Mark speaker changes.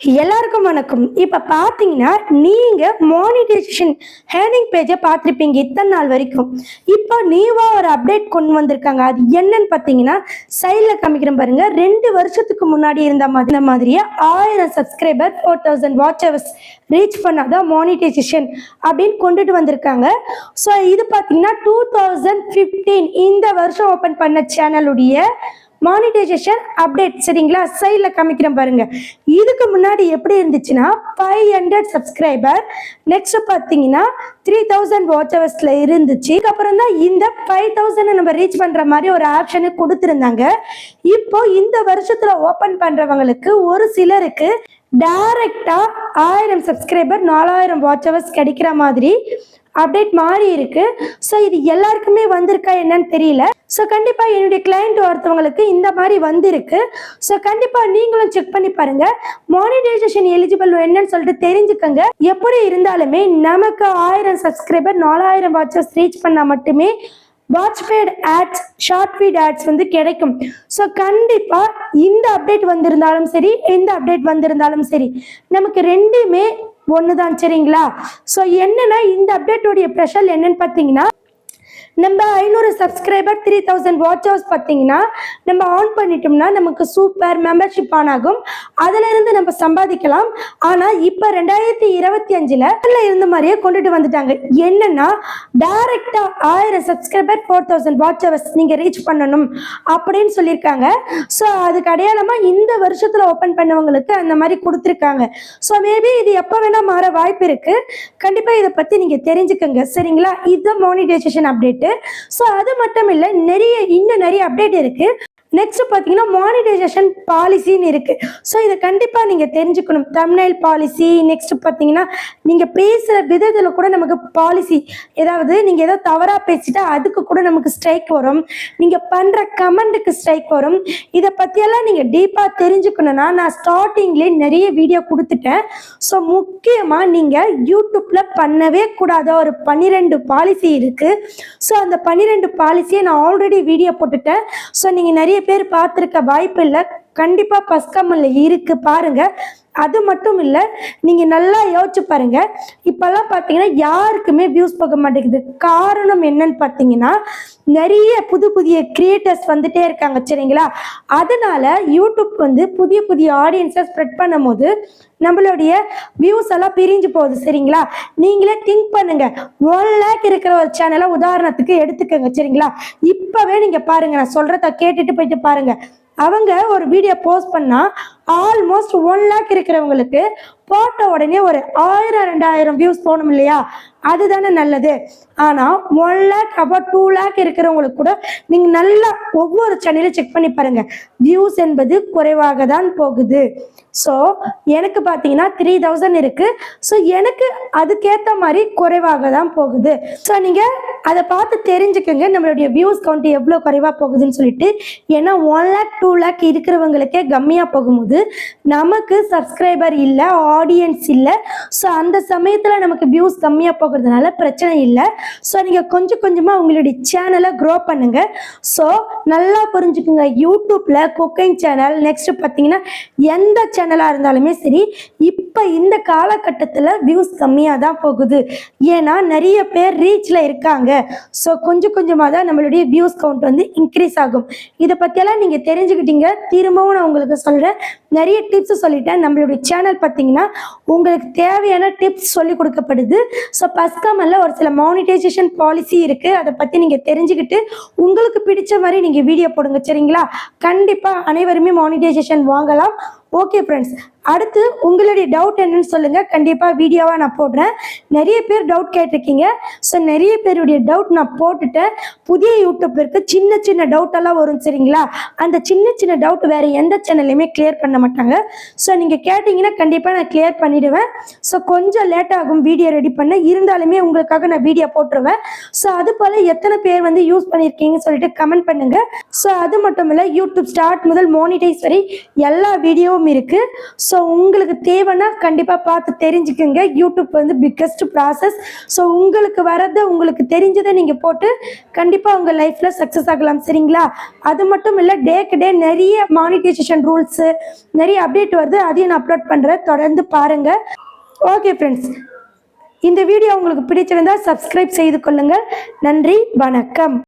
Speaker 1: எல்லாருக்கும் வணக்கம். இப்போ பார்த்தீங்கன்னா நீங்கள் மானிட்டைசேஷன் ஹேர்னிங் பேஜை பார்த்துருப்பீங்க இத்தனை நாள் வரைக்கும். இப்போ நியூவாக ஒரு அப்டேட் கொண்டு வந்திருக்காங்க. அது என்னன்னு பார்த்தீங்கன்னா சைடில் காமிக்கிறேன் பாருங்க. ரெண்டு வருஷத்துக்கு முன்னாடி இருந்த மாதிரி இந்த மாதிரியே ஆயிரம் subscriber four thousand watch hours reach பண்ணாதான் மானிட்டைசேஷன் அப்படின்னு கொண்டுட்டு வந்திருக்காங்க. ஸோ இது பார்த்தீங்கன்னா டூ தௌசண்ட் ஃபிஃப்டீன் இந்த வருஷம் ஓப்பன் பண்ண சேனலுடைய மானிட்டைசேஷன் அப்டேட் சரிங்களா? சைடில் காமிக்கிறேன் பாருங்க. இதுக்கு முன்னாடி எப்படி இருந்துச்சுன்னா ஃபைவ் ஹண்ட்ரட் சப்ஸ்கிரைபர் நெக்ஸ்ட் பார்த்தீங்கன்னா த்ரீ தௌசண்ட் வாட்ச் ஹவர்ஸில் இருந்துச்சு. அதுக்கப்புறம் தான் இந்த ஃபைவ் தௌசண்ட் நம்ம ரீச் பண்ணுற மாதிரி ஒரு ஆப்ஷனு கொடுத்துருந்தாங்க. இப்போ இந்த வருஷத்தில் ஓப்பன் பண்ணுறவங்களுக்கு ஒரு சிலருக்கு டைரக்டாக ஆயிரம் சப்ஸ்கிரைபர் நாலாயிரம் வாட்ச் ஹவர்ஸ் கிடைக்கிற மாதிரி அப்டேட் மாறி இருக்கு. ஸோ இது எல்லாருக்குமே வந்திருக்கா என்னன்னு தெரியல. ஸோ கண்டிப்பாக என்னுடைய கிளைண்ட் ஒருத்தவங்களுக்கு இந்த மாதிரி வந்திருக்கு. ஸோ கண்டிப்பாக நீங்களும் செக் பண்ணி பாருங்கள் மானிடைசேஷன் எலிஜிபிள் என்னன்னு சொல்லிட்டு தெரிஞ்சுக்கோங்க. எப்படி இருந்தாலுமே நமக்கு ஆயிரம் சப்ஸ்கிரைபர் நாலாயிரம் வாட்சஸ் ரீச் பண்ணால் மட்டுமே watch page ads short feed ads வந்து கிடைக்கும். ஸோ கண்டிப்பாக இந்த அப்டேட் வந்திருந்தாலும் சரி எந்த அப்டேட் வந்திருந்தாலும் சரி நமக்கு ரெண்டுமே ஒன்று தான் சரிங்களா? ஸோ என்னன்னா இந்த அப்டேட்டோடைய ப்ரெஷர் என்னன்னு பார்த்தீங்கன்னா நம்ம ஐநூறு subscriber three thousand watch hours பார்த்தீங்கன்னா நம்ம ஆன் பண்ணிட்டோம்னா நமக்கு சூப்பர் மெம்பர்ஷிப் ஆன் ஆகும். அதிலிருந்து நம்ம சம்பாதிக்கலாம். ஆனால் இப்போ ரெண்டாயிரத்தி இருபத்தி அஞ்சில் இருந்த மாதிரியே கொண்டுட்டு வந்துட்டாங்க. என்னன்னா டைரக்டாக ஆயிரம் subscriber four thousand watch hours நீங்கள் ரீச் பண்ணணும் அப்படின்னு சொல்லியிருக்காங்க. ஸோ அதுக்கு அடையாளமாக இந்த வருஷத்தில் ஓப்பன் பண்ணவங்களுக்கு அந்த மாதிரி கொடுத்துருக்காங்க. ஸோ மேபி இது எப்போ வேணால் மாற வாய்ப்பு இருக்குது கண்டிப்பாக இதை பற்றி நீங்கள் தெரிஞ்சுக்கோங்க. சரிங்களா? இதுதான் மானிட்டைசேஷன் அப்டேட்டு ஸோ அது மட்டும் இல்லை நிறைய இன்னும் நிறைய அப்டேட் இருக்குது நெக்ஸ்ட் பார்த்தீங்கன்னா மானிடைசேஷன் பாலிசின்னு இருக்குது ஸோ இதை கண்டிப்பாக நீங்கள் தெரிஞ்சுக்கணும். தமிழ்நாடு பாலிசி நெக்ஸ்ட் பார்த்தீங்கன்னா நீங்கள் பேசுகிற விதத்தில் கூட நமக்கு பாலிசி ஏதாவது நீங்கள் ஏதோ தவறாக பேசிட்டா அதுக்கு கூட நமக்கு ஸ்ட்ரைக் வரும். நீங்கள் பண்ணுற கமெண்ட்டுக்கு ஸ்ட்ரைக் வரும். இதை பற்றியெல்லாம் நீங்கள் டீப்பாக தெரிஞ்சுக்கணும்னா நான் ஸ்டார்டிங்லேயே நிறைய வீடியோ கொடுத்துட்டேன். ஸோ முக்கியமாக நீங்கள் யூடியூப்பில் பண்ணவே கூடாத ஒரு பன்னிரெண்டு பாலிசி இருக்குது ஸோ அந்த பன்னிரெண்டு பாலிசியை நான் ஆல்ரெடி வீடியோ போட்டுட்டேன். ஸோ நீங்கள் நிறைய பேர் பார்த்துருக்க வாய்ப்பு இல்லை. கண்டிப்பாக பஸ்கமல்ல இருக்கு பாருங்க. அது மட்டும் இல்லை நீங்கள் நல்லா யோசிச்சு பாருங்க. இப்போல்லாம் பார்த்தீங்கன்னா யாருக்குமே வியூஸ் போக மாட்டேங்குது. காரணம் என்னன்னு பார்த்தீங்கன்னா நிறைய புது புதிய கிரியேட்டர்ஸ் வந்துட்டே இருக்காங்க சரிங்களா? அதனால யூடியூப் வந்து புதிய புதிய ஆடியன்ஸை ஸ்ப்ரெட் பண்ணும்போது நம்மளுடைய வியூஸ் எல்லாம் பிரிஞ்சு போகுது சரிங்களா? நீங்களே திங்க் பண்ணுங்க. ஒன் லேக் இருக்கிற ஒரு சேனலை உதாரணத்துக்கு எடுத்துக்கோங்க சரிங்களா? இப்போவே நீங்கள் பாருங்க நான் சொல்றத கேட்டுட்டு போயிட்டு பாருங்க. அவங்க ஒரு வீடியோ போஸ்ட் பண்ணா ஆல்மோஸ்ட் ஒன் லேக் இருக்கிறவங்களுக்கு போட்ட உடனே ஒரு ஆயிரம் ரெண்டாயிரம் வியூஸ் போகணும் இல்லையா? அதுதானே நல்லது. ஆனால் one lakh about two lakh இருக்கிறவங்களுக்கு கூட நீங்கள் நல்லா ஒவ்வொரு சேனலையும் செக் பண்ணி பாருங்க. வியூஸ் என்பது குறைவாக தான் போகுது. ஸோ எனக்கு பார்த்தீங்கன்னா த்ரீ தௌசண்ட் இருக்குது ஸோ எனக்கு அதுக்கேற்ற மாதிரி குறைவாக தான் போகுது. ஸோ நீங்கள் அதை பார்த்து தெரிஞ்சுக்கோங்க. நம்மளுடைய வியூஸ் கவுண்ட் எவ்வளோ குறைவாக போகுதுன்னு சொல்லிட்டு. ஏன்னா ஒன் லேக் டூ லேக் இருக்கிறவங்களுக்கே கம்மியாக போகும்போது நமக்கு சப்ஸ்கிரைபர் இல்லை ஆடியன்ஸ் இல்லை. ஸோ அந்த சமயத்தில் நமக்கு வியூஸ் கம்மியாக போகிறதுனால பிரச்சனை இல்லை. ஸோ நீங்கள் கொஞ்சம் கொஞ்சமாக உங்களுடைய சேனலை க்ரோ பண்ணுங்க. ஸோ நல்லா புரிஞ்சுக்குங்க. யூடியூப்பில் குக்கிங் சேனல் நெக்ஸ்ட் பார்த்தீங்கன்னா எந்த சேனல் சேனலாக இருந்தாலுமே சரி இப்போ இந்த காலகட்டத்தில் வியூஸ் கம்மியாக தான் போகுது. ஏன்னா நிறைய பேர் ரீச்சில் இருக்காங்க. ஸோ கொஞ்சம் கொஞ்சமாக தான் நம்மளுடைய வியூஸ் கவுண்ட் வந்து இன்க்ரீஸ் ஆகும். இதை பற்றியெல்லாம் நீங்கள் தெரிஞ்சுக்கிட்டீங்க. திரும்பவும் நான் உங்களுக்கு சொல்கிறேன் நிறைய டிப்ஸ் சொல்லிட்டேன். நம்மளுடைய சேனல் பார்த்தீங்கன்னா உங்களுக்கு தேவையான டிப்ஸ் சொல்லி கொடுக்கப்படுது. ஸோ பஸ்காமல்ல ஒரு சில மானிட்டைசேஷன் பாலிசி இருக்குது அதை பற்றி நீங்கள் தெரிஞ்சுக்கிட்டு உங்களுக்கு பிடிச்ச மாதிரி நீங்கள் வீடியோ போடுங்க. சரிங்களா? கண்டிப்பாக அனைவருமே மானிட்டைசேஷன் வாங்கலாம். ஓகே ஃப்ரெண்ட்ஸ் அடுத்து உங்களுடைய டவுட் என்னன்னு சொல்லுங்கள் கண்டிப்பாக வீடியோவாக நான் போடுறேன். நிறைய பேர் டவுட் கேட்டிருக்கீங்க. ஸோ நிறைய பேருடைய டவுட் நான் போட்டுட்டேன். புதிய யூடியூப்பிற்கு சின்ன சின்ன டவுட் எல்லாம் வரும் சரிங்களா? அந்த சின்ன சின்ன டவுட் வேறு எந்த சேனல்லையுமே கிளியர் பண்ண மாட்டாங்க. ஸோ நீங்கள் கேட்டிங்கன்னா கண்டிப்பாக நான் கிளியர் பண்ணிடுவேன். ஸோ கொஞ்சம் லேட் ஆகும் வீடியோ ரெடி பண்ண. இருந்தாலுமே உங்களுக்காக நான் வீடியோ போட்டுருவேன். ஸோ அது போல் எத்தனை பேர் வந்து யூஸ் பண்ணியிருக்கீங்கன்னு சொல்லிட்டு கமெண்ட் பண்ணுங்க. ஸோ அது மட்டும் இல்லை யூடியூப் ஸ்டார்ட் முதல் மோனிடைஸ் வரை எல்லா வீடியோவும் இருக்கு. ஸோ ஸோ உங்களுக்கு தேவைன்னா கண்டிப்பாக பார்த்து தெரிஞ்சுக்குங்க. யூடியூப் வந்து பிக்கஸ்ட் ப்ராசஸ் ஸோ உங்களுக்கு வரதை உங்களுக்கு தெரிஞ்சதை நீங்கள் போட்டு கண்டிப்பாக உங்கள் லைஃப்பில் சக்ஸஸ் ஆகலாம். சரிங்களா? அது மட்டும் இல்லை டேக்கு டே நிறைய மானிட்டைசேஷன் ரூல்ஸு நிறைய அப்டேட் வருது. அதையும் நான் அப்லோட் பண்ணுறேன் தொடர்ந்து பாருங்கள் ஓகே ஃப்ரெண்ட்ஸ் இந்த வீடியோ உங்களுக்கு பிடிச்சிருந்தா சப்ஸ்கிரைப் செய்து கொள்ளுங்கள் நன்றி வணக்கம்.